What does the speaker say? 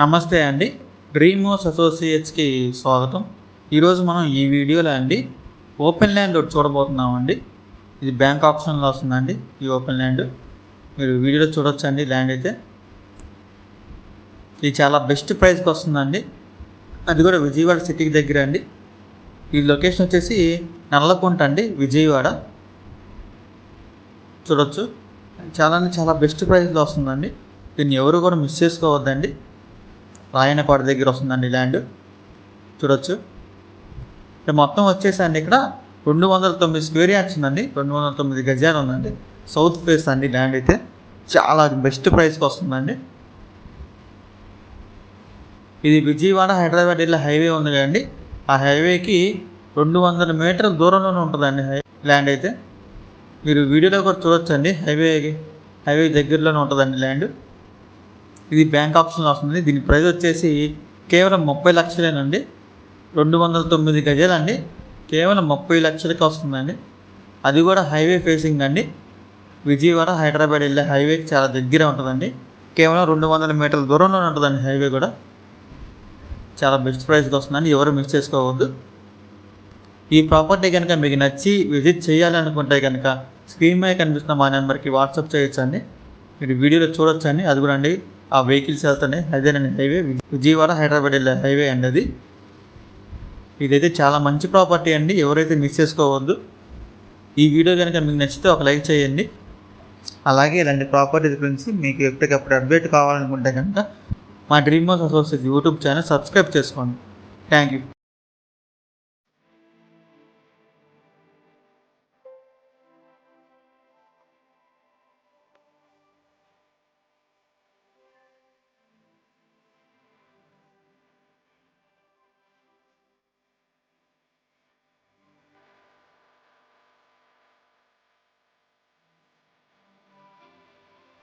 నమస్తే అండి. డ్రీమోస్ అసోసియేట్స్కి స్వాగతం. ఈరోజు మనం ఈ వీడియోలో అండి ఓపెన్ ల్యాండ్ ఒకటి చూడబోతున్నామండి. ఇది బ్యాంక్ ఆప్షన్లో వస్తుందండి ఈ ఓపెన్ ల్యాండ్. మీరు వీడియోలో చూడొచ్చండి ల్యాండ్ అయితే. ఇది చాలా బెస్ట్ ప్రైస్కి వస్తుందండి. అది కూడా విజయవాడ సిటీకి దగ్గర అండి. ఈ లొకేషన్ వచ్చేసి నల్లకుంట అండి విజయవాడ. చూడొచ్చు. చాలా అంటే చాలా బెస్ట్ ప్రైస్లో వస్తుందండి. దీన్ని ఎవరు కూడా మిస్ చేసుకోవద్దండి. రాయనపాడు దగ్గర వస్తుందండి ల్యాండ్ చూడొచ్చు. మొత్తం వచ్చేసండి ఇక్కడ రెండు వందల తొమ్మిది స్క్వేర్ యార్డ్స్ ఉందండి. రెండు వందల తొమ్మిది గజాలు ఉందండి. సౌత్ ఫేస్ అండి ల్యాండ్ అయితే. చాలా బెస్ట్ ప్రైస్కి వస్తుందండి. ఇది విజయవాడ హైదరాబాద్ వెళ్ళే హైవే ఉంది కదండి. ఆ హైవేకి రెండు వందల మీటర్ల దూరంలోనే ఉంటుందండి హై ల్యాండ్ అయితే. మీరు వీడియోలో కూడా చూడొచ్చండి. హైవే హైవే దగ్గరలోనే ఉంటుందండి ల్యాండ్ ఇది బ్యాంక్ ఆప్షన్ వస్తుంది దీని ప్రైస్ వచ్చేసి కేవలం ముప్పై లక్షలేనండి. రెండు వందల తొమ్మిది గజాలండి. కేవలం ముప్పై లక్షలకి వస్తుందండి. అది కూడా హైవే ఫేసింగ్ అండి. విజయవాడ హైదరాబాద్ వెళ్ళే హైవే చాలా దగ్గర ఉంటుందండి. కేవలం రెండు వందల మీటర్ల దూరంలోనే ఉంటుందండి హైవే కూడా. చాలా బెస్ట్ ప్రైస్కి వస్తుందండి. ఎవరు మిస్ చేసుకోవద్దు. ఈ ప్రాపర్టీ కనుక మీకు నచ్చి విజిట్ చేయాలనుకుంటే కనుక స్క్రీన్ మీద కనిపిస్తున్న మా నెంబర్కి వాట్సాప్ చేయొచ్చండి. మీరు వీడియోలో చూడొచ్చండి. అది కూడా అండి. ఆ వెహికల్స్ వెళ్తున్నాయి. అదేనండి హైవే. విజయవాడ హైదరాబాద్ వెళ్ళే హైవే అండి అది. ఇదైతే చాలా మంచి ప్రాపర్టీ అండి. ఎవరైతే మిస్ చేసుకోవద్దు. ఈ వీడియో కనుక మీకు నచ్చితే ఒక లైక్ చేయండి. అలాగే ఇలాంటి ప్రాపర్టీస్ గురించి మీకు ఎప్పటికప్పుడు అప్డేట్ కావాలనుకుంటే కనుక మా dream house associate YouTube channel subscribe చేసుకోండి. Thank you